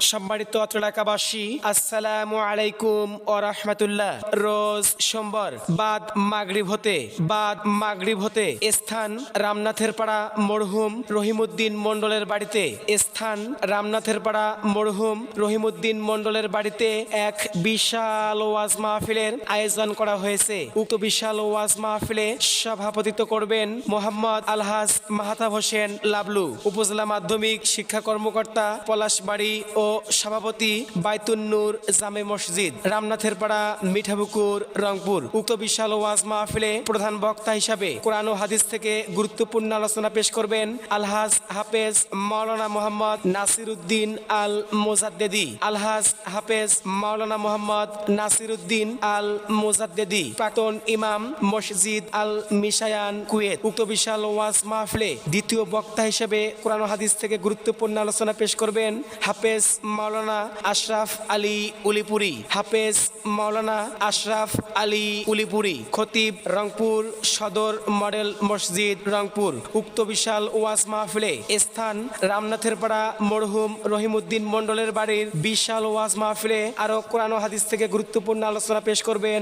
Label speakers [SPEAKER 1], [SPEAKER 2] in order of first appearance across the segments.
[SPEAKER 1] সম্মানিত এলাকাবাসী আসসালামু আলাইকুম ও রহমতুল্লাহ। রোজ সোমবার বাদ মাগরিব হতে, বাদ মাগরিব হতে স্থান রামনাথের পাড়া মরহুম রহিমউদ্দিন মন্ডলের বাড়িতে, স্থান রামনাথের পাড়া মরহুম রহিমউদ্দিন মন্ডলের বাড়িতে এক বিশাল ওয়াজ মাহফিলের আয়োজন করা হয়েছে। উক্ত বিশাল ওয়াজ মাহফিলে সভাপতিত্ব করবেন মোহাম্মদ আলহাজ মাহাতাব হোসেন লাবলু। উপজেলা মাধ্যমিক শিক্ষা কর্মকর্তা পলাশবাড়ি ও সভাপতি বাইতুন্নুর জামে মসজিদ রামনাথের পাড়া মিঠাপুকুর, রংপুর। উক্ত বিশাল ওয়াজ মাহফিলে প্রধান বক্তা হিসাবে কোরআন ও হাদিস থেকে গুরুত্বপূর্ণ আলোচনা পেশ করবেন আলহাজ হাফেজ মাওলানা মোহাম্মদ নাসির উদ্দিন আল মোজাদ্দেদি আলহাজ হাফেজ মাওলানা মোহাম্মদ নাসির উদ্দিন আল মোজাদ্দেদি প্রাক্তন ইমাম মসজিদ আল মিশায়ান কুয়েত। উক্ত বিশাল ওয়াজ মাহফিলে দ্বিতীয় বক্তা হিসেবে কোরআন হাদিস থেকে গুরুত্বপূর্ণ আলোচনা পেশ করবেন হাফেজ মাওলানা আশরাফ আলী উলিপুরি, হাফেজ মাওলানা আশরাফ আলী উলিপুরি, খতিব রংপুর সদর মডেল মসজিদ রংপুর, উক্ত বিশাল ওয়াজ মাহফিলে স্থান রামনাথের পাড়া মরহুম রহিমউদ্দিন মন্ডলের বাড়ির বিশাল ওয়াজ মাহফিলে আরও কোরআন হাদিস থেকে গুরুত্বপূর্ণ আলোচনা পেশ করবেন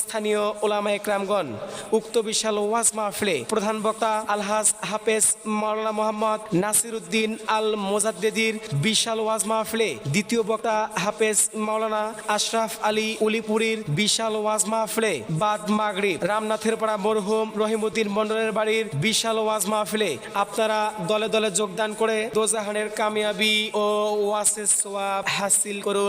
[SPEAKER 1] স্থানীয় ওলামা একরামগণ। উক্ত বিশাল ওয়াজ মাহফিলে প্রধান বক্তা আলহাজ হাফেজ মাওলানা মোহাম্মদ নাসির উদ্দিন আল মোজাদ্দেদির বিশাল ওয়াজ মাহফিলে দ্বিতীয় বক্তা হাফেজ মাওলানা আশরাফ আলী উলিপুরীর বিশাল ওয়াজ মাহফিলে বাদ মাগরিব রামনাথের পাড়া মরহুম রহিমউদ্দিন মন্ডলের বাড়ির বিশাল ওয়াজ মাহফিলে আপনারা দলে দলে যোগদান করে দোজাহানের কামিয়াবি ও ওয়াসেস সোয়াব হাসিল করুন।